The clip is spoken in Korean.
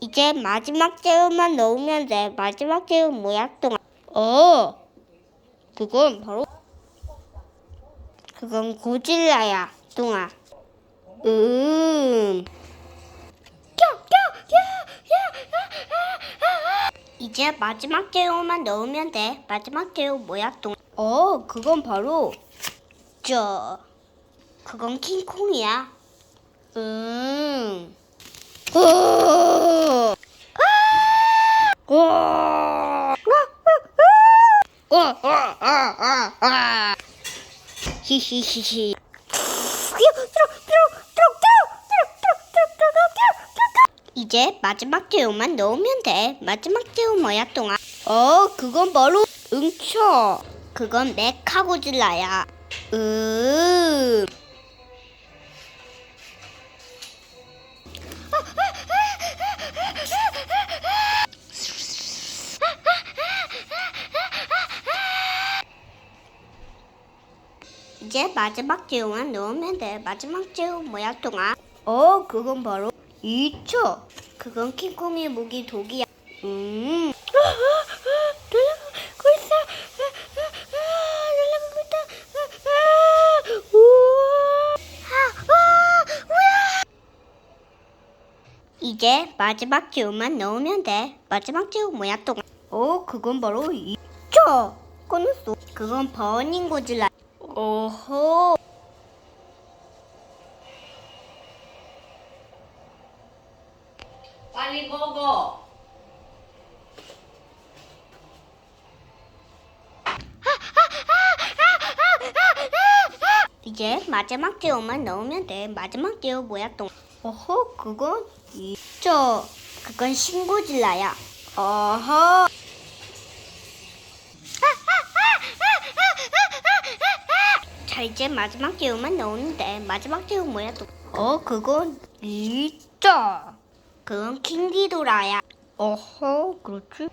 이제 마지막 재료만 넣으면 돼. 마지막 재료 뭐야, 똥아? 어, 그건 바로 그건 고질라야, 똥아. 음. 이제 마지막 재료만 넣으면 돼. 마지막 재료 뭐야, 똥? 어, 그건 바로 저 그건 킹콩이야. 음. 어. 아! 와! 어, 어, 어, 어, 어. 이제 마지막 재료만 넣으면 돼. 마지막 재료 뭐야, 똥아? 어, 그건 바로 응쳐. 그건 메카고질라야. 음. 이제 마지막 재료만 넣으면 돼. 마지막 재료 뭐야, 똥아? 어, 그건 바로 이초. 그건 킹콩의 무기 독이야. 음. 이제 마지막 재료만 넣으면 돼. 마지막 재료 뭐야, 똥아? 어, 그건 바로 이초. 꺼냈어. 그건 버닝 고질라. 오호. 빨리 먹어. 이제 마지막 재료만 넣으면 돼. 마지막 재료 뭐야 똥? 어허, 그건 있죠. 그건 신고질라야. 어허. 자, 이제 마지막 넣으면 돼. 마지막 재료 뭐야 똥? 어, 그건 있죠. 그건 킹디도라야. 어허, 그렇지.